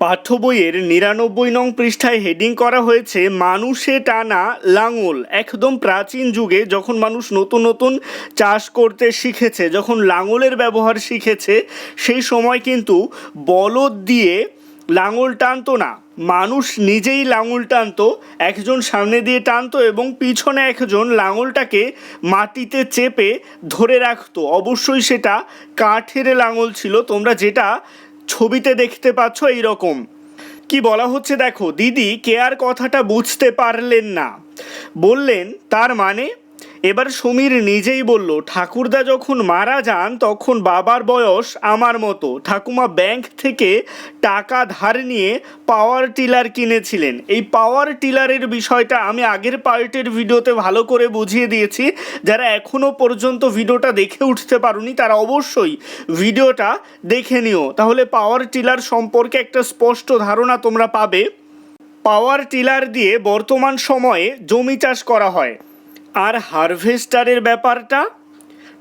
পাঠ্য বইয়ের নিরানব্বই নং পৃষ্ঠায় হেডিং করা হয়েছে, মানুষে টানা লাঙল। একদম প্রাচীন যুগে যখন মানুষ নতুন নতুন চাষ করতে শিখেছে, যখন লাঙলের ব্যবহার শিখেছে, সেই সময় কিন্তু বলদ দিয়ে লাঙল টানতো না। মানুষ নিজেই লাঙল টানতো, একজন সামনে দিয়ে টানতো এবং পিছনে একজন লাঙলটাকে মাটিতে চেপে ধরে রাখতো। অবশ্যই সেটা কাঠের লাঙল ছিল। তোমরা যেটা ছবিতে দেখতে পাচ্ছ এই রকম কি বলা হচ্ছে দেখো, দিদি কেয়ার কথাটা বুঝতে পারলেন না। বললেন, তার মানে এবার সমীর নিজেই বলল, ঠাকুরদা যখন মারা যান, তখন বাবার বয়স আমার মতো। ঠাকুমা ব্যাংক থেকে টাকা ধার নিয়ে পাওয়ার টিলার কিনেছিলেন। এই পাওয়ার টিলারের বিষয়টা আমি আগের পার্টের ভিডিওতে ভালো করে বুঝিয়ে দিয়েছি। যারা এখনও পর্যন্ত ভিডিওটা দেখে উঠতে পারোনি, তারা অবশ্যই ভিডিওটা দেখে নিও। তাহলে পাওয়ার টিলার সম্পর্কে একটা স্পষ্ট ধারণা তোমরা পাবে। পাওয়ার টিলার দিয়ে বর্তমান সময়ে জমি চাষ করা হয়। আর হারভেস্টারের ব্যাপারটা?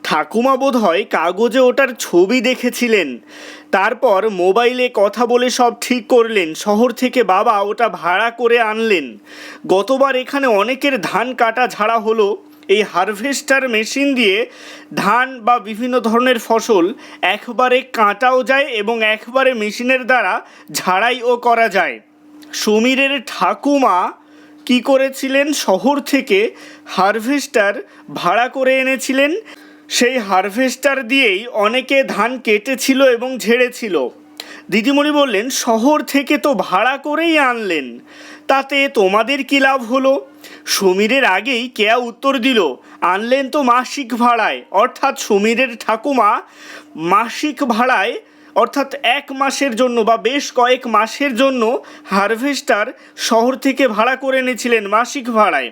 ঠাকুমা বোধ হয় কাগজে ওটার ছবি দেখেছিলেন। তারপর মোবাইলে কথা বলে সব ঠিক করলেন। শহর থেকে বাবা ওটা ভাড়া করে আনলেন। গতবার এখানে অনেকের ধান কাটা ঝাড়া হলো। এই হারভেস্টার মেশিন দিয়ে ধান বা বিভিন্ন ধরনের ফসল একবারে কাটাও যায় এবং একবারে মেশিনের দ্বারা ঝাড়াইও করা যায়। সমীরের ঠাকুমা কি করেছিলেন? শহর থেকে হারভেস্টার ভাড়া করে এনেছিলেন। সেই হারভেস্টার দিয়েই অনেকে ধান কেটেছিল এবং ঝেড়েছিল। দিদিমণি বললেন, শহর থেকে তো ভাড়া করেই আনলেন। তাতে তোমাদের কি লাভ হলো? সমীরের আগেই কেয়া উত্তর দিল, আনলেন তো মাসিক ভাড়ায়। অর্থাৎ সমীরের ঠাকুমা মাসিক ভাড়ায় অর্থাৎ এক মাসের জন্য বা বেশ কয়েক মাসের জন্য হারভেস্টার শহর থেকে ভাড়া করে এনেছিলেন মাসিক ভাড়ায়।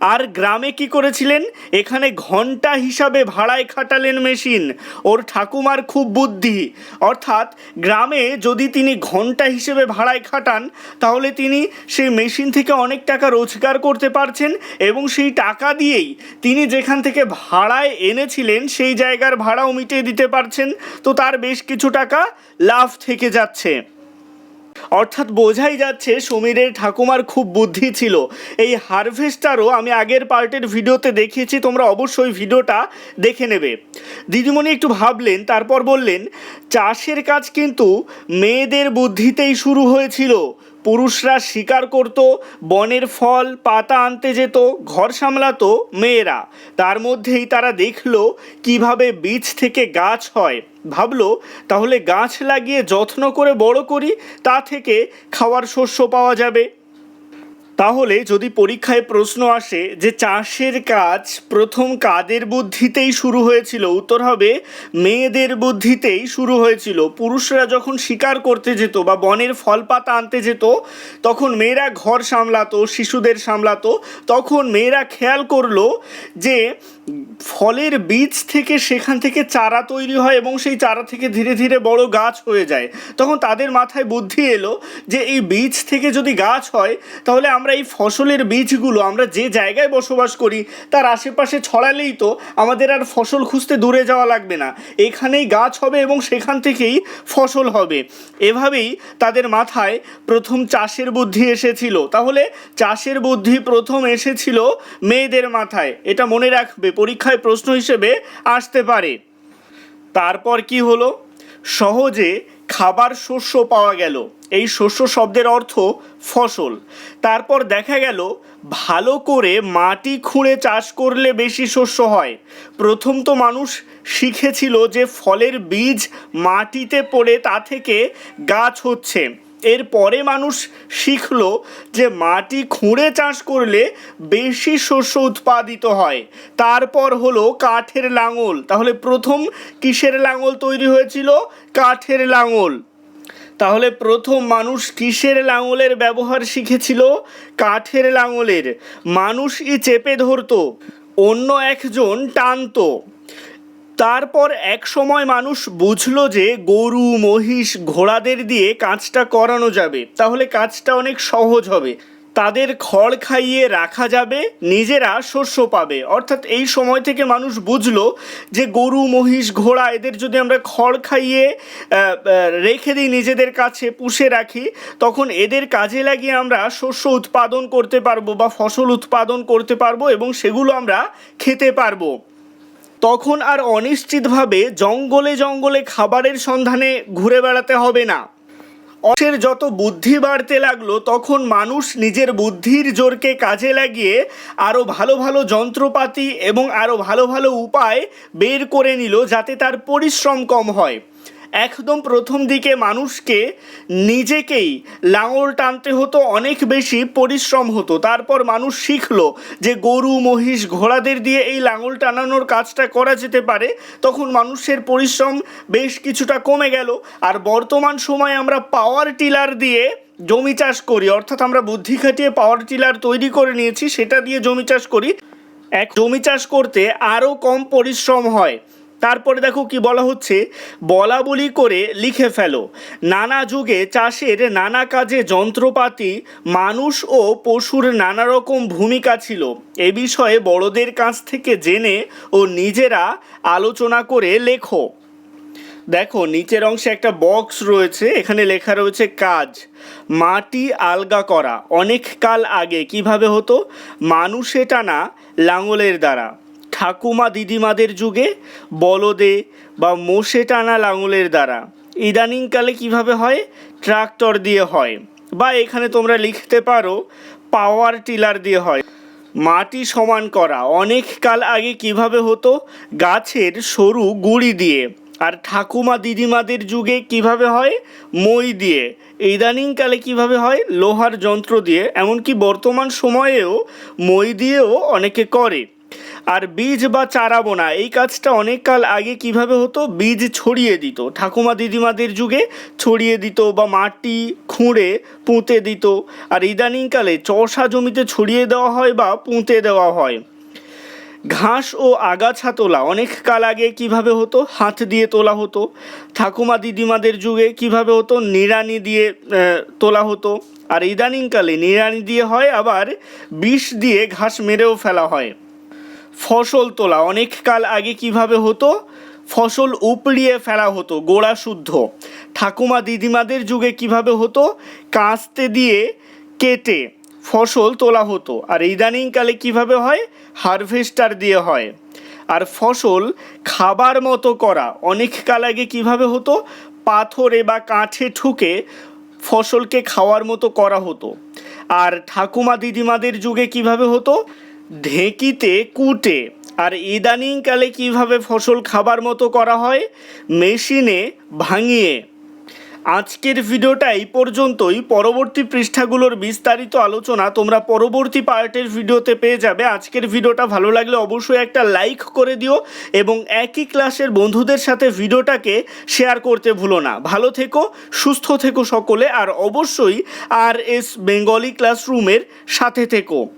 আর গ্রামে কি করেছিলেন? এখানে ঘণ্টা হিসাবে ভাড়ায় খাটালেন মেশিন। ওর ঠাকুমার খুব বুদ্ধি। অর্থাৎ গ্রামে যদি তিনি ঘণ্টা হিসেবে ভাড়ায় খাটান, তাহলে তিনি সেই মেশিন থেকে অনেক টাকা রোজগার করতে পারছেন এবং সেই টাকা দিয়েই তিনি যেখান থেকে ভাড়ায় এনেছিলেন, সেই জায়গার ভাড়াও মিটিয়ে দিতে পারছেন। তো তার বেশ কিছু টাকা লাভ থেকে যাচ্ছে। অর্থাৎ বোঝাই যাচ্ছে সমীরের ঠাকুমার খুব বুদ্ধি ছিল। এই হারভেস্টারও আমি আগের পার্টের ভিডিওতে দেখিয়েছি, তোমরা অবশ্যই ভিডিওটা দেখে নেবে। দিদিমণি একটু ভাবলেন, তারপর বললেন, চাষের কাজ কিন্তু মেয়েদের বুদ্ধিতেই শুরু হয়েছিল। পুরুষরা শিকার করত, বনের ফল, পাতা আনতে যেত, ঘর সামলাতো মেয়েরা। তার মধ্যেই তারা দেখল কীভাবে বীজ থেকে গাছ হয়। ভাবলো, তাহলে গাছ লাগিয়ে যত্ন করে বড় করি, তা থেকে খাওয়ার শস্য পাওয়া যাবে। তাহলে যদি পরীক্ষায় প্রশ্ন আসে যে চাষের কাজ প্রথম কাদের বুদ্ধিতেই শুরু হয়েছিল, উত্তর হবে মেয়েদের বুদ্ধিতেই শুরু হয়েছিল। পুরুষরা যখন শিকার করতে যেত বা বনের ফল পাতা আনতে যেত, তখন মেয়েরা ঘর সামলাতো, শিশুদের সামলাতো, তখন মেয়েরা খেয়াল করল যে ফলের বীজ থেকে সেখান থেকে চারা তৈরি হয় এবং সেই চারা থেকে ধীরে ধীরে বড় গাছ হয়ে যায়। তখন তাদের মাথায় বুদ্ধি এলো যে এই বীজ থেকে যদি গাছ হয়, তাহলে আমরা এই ফসলের বীজগুলো আমরা যে জায়গায় বসবাস করি, তার আশেপাশে ছড়ালেই তো আমাদের আর ফসল খুঁজতে দূরে যাওয়া লাগবে না। এখানেই গাছ হবে এবং সেখান থেকেই ফসল হবে। এভাবেই তাদের মাথায় প্রথম চাষের বুদ্ধি এসেছিল। তাহলে চাষের বুদ্ধি প্রথম এসেছিল মেয়েদের মাথায়। এটা মনে রাখবে পরীক্ষায় প্রশ্ন হিসেবে আসতে পারে। তারপর কি হলো? সহজে খাবার শস্য পাওয়া গেল। এই শস্য শব্দের অর্থ ফসল। তারপর দেখা গেল, ভালো করে মাটি খুঁড়ে চাষ করলে বেশি শস্য হয়। প্রথম তো মানুষ শিখেছিল যে ফলের বীজ মাটিতে পড়ে তা থেকে গাছ হচ্ছে। এরপরে মানুষ শিখলো যে মাটি খুঁড়ে চাষ করলে বেশি শস্য উৎপাদিত হয়। তারপর হলো কাঠের লাঙল। তাহলে প্রথম কিসের লাঙল তৈরি হয়েছিল? কাঠের লাঙল। তাহলে প্রথম মানুষ কিসের লাঙলের ব্যবহার শিখেছিল? কাঠের লাঙলের। মানুষই চেপে ধরতো। অন্য একজন টানতো। তারপর এক সময় মানুষ বুঝলো যে গরু, মহিষ, ঘোড়াদের দিয়ে কাজটা করানো যাবে। তাহলে কাজটা অনেক সহজ হবে। তাদের খড় খাইয়ে রাখা যাবে, নিজেরা শস্য পাবে। অর্থাৎ এই সময় থেকে মানুষ বুঝলো যে গরু, মহিষ, ঘোড়া, এদের যদি আমরা খড় খাইয়ে রেখে দিই নিজেদের কাছে, পুষে রাখি, তখন এদের কাজে লাগিয়ে আমরা শস্য উৎপাদন করতে পারব বা ফসল উৎপাদন করতে পারব এবং সেগুলো আমরা খেতে পারব। তখন আর অনিশ্চিতভাবে জঙ্গলে জঙ্গলে খাবারের সন্ধানে ঘুরে বেড়াতে হবে না। অসের যত বুদ্ধি বাড়তে লাগল, তখন মানুষ নিজের বুদ্ধির জোরকে কাজে লাগিয়ে আরও ভালো ভালো যন্ত্রপাতি এবং আরও ভালো ভালো উপায় বের করে নিল যাতে তার পরিশ্রম কম হয়। একদম প্রথম দিকে মানুষকে নিজেকেই লাঙল টানতে হতো, অনেক বেশি পরিশ্রম হতো। তারপর মানুষ শিখলো যে গরু, মহিষ, ঘোড়াদের দিয়ে এই লাঙল টানানোর কাজটা করা যেতে পারে। তখন মানুষের পরিশ্রম বেশ কিছুটা কমে গেল। আর বর্তমান সময়ে আমরা পাওয়ার টিলার দিয়ে জমি চাষ করি, অর্থাৎ আমরা বুদ্ধি খাটিয়ে পাওয়ার টিলার তৈরি করে নিয়েছি, সেটা দিয়ে জমি চাষ করি। এক জমি চাষ করতে আরও কম পরিশ্রম হয়। তারপরে দেখো কি বলা হচ্ছে? বলা বলি করে লিখে ফেলো। নানা যুগে চাষের নানা কাজে যন্ত্রপাতি, মানুষ ও পশুর নানা রকম ভূমিকা ছিল। এ বিষয়ে বড়দের কাছ থেকে জেনে ও নিজেরা আলোচনা করে লেখো। দেখো, নিচের অংশে একটা বক্স রয়েছে, এখানে লেখা রয়েছে কাজ। মাটি আলগা করা। অনেক কাল আগে কীভাবে হতো? মানুষে টানা লাঙলের দ্বারা। ঠাকুমা দিদিমাদের যুগে বলদে বা মোষে টানা লাঙলের দ্বারা। ইদানিংকালে কীভাবে হয়? ট্রাক্টর দিয়ে হয়। বা এখানে তোমরা লিখতে পারো, পাওয়ার টিলার দিয়ে হয়। মাটি সমান করা। অনেক কাল আগে কীভাবে হতো? গাছের সরু গুড়ি দিয়ে। আর ঠাকুমা দিদিমাদের যুগে কীভাবে হয়? মই দিয়ে। ইদানিংকালে কীভাবে হয়? লোহার যন্ত্র দিয়ে। এমনকি বর্তমান সময়েও মই দিয়েও অনেকে করে। আর বীজ বা চারা বোনা এই কাজটা অনেক কাল আগে কীভাবে হতো? বীজ ছড়িয়ে দিত। ঠাকুমা দিদিমাদের যুগে ছড়িয়ে দিত বা মাটি, খুঁড়ে, পুঁতে দিত। আর ইদানিংকালে চষা জমিতে ছড়িয়ে দেওয়া হয় বা পুঁতে দেওয়া হয়। ঘাস ও আগাছা তোলা অনেক কাল আগে কীভাবে হতো? হাত দিয়ে তোলা হতো। ঠাকুমা দিদিমাদের যুগে কীভাবে হতো? নিড়ানি দিয়ে তোলা হতো। আর ইদানিংকালে নিড়ানি দিয়ে হয়, আবার বিষ দিয়ে ঘাস মেরেও ফেলা হয়। ফসল তোলা। অনেক কাল আগে কীভাবে হতো? ফসল উপড়িয়ে ফেলা হতো, গোড়া শুদ্ধ। ঠাকুমা দিদিমাদের যুগে কীভাবে হতো? কাস্তে দিয়ে কেটে ফসল তোলা হতো। আর ইদানিংকালে কীভাবে হয়? হারভেস্টার দিয়ে হয়। আর ফসল খাবার মতো করা। অনেক কাল আগে কীভাবে হতো? পাথরে বা কাঠে ঠুকে ফসলকে খাওয়ার মতো করা হতো। আর ঠাকুমা দিদিমাদের যুগে কীভাবে হতো? ঢেঁকিতে কুটে। আর ইদানিংকালে কীভাবে ফসল খাবার মতো করা হয়? মেশিনে ভাঙিয়ে। আজকের ভিডিওটা এই পর্যন্তই। পরবর্তী পৃষ্ঠাগুলোর বিস্তারিত আলোচনা তোমরা পরবর্তী পার্টের ভিডিওতে পেয়ে যাবে। আজকের ভিডিওটা ভালো লাগলে অবশ্যই একটা লাইক করে দিও এবং একই ক্লাসের বন্ধুদের সাথে ভিডিওটাকে শেয়ার করতে ভুলো না। ভালো থেকো, সুস্থ থেকো সকলে, আর অবশ্যই আর এস বেঙ্গলি ক্লাসরুমের সাথে থেকো।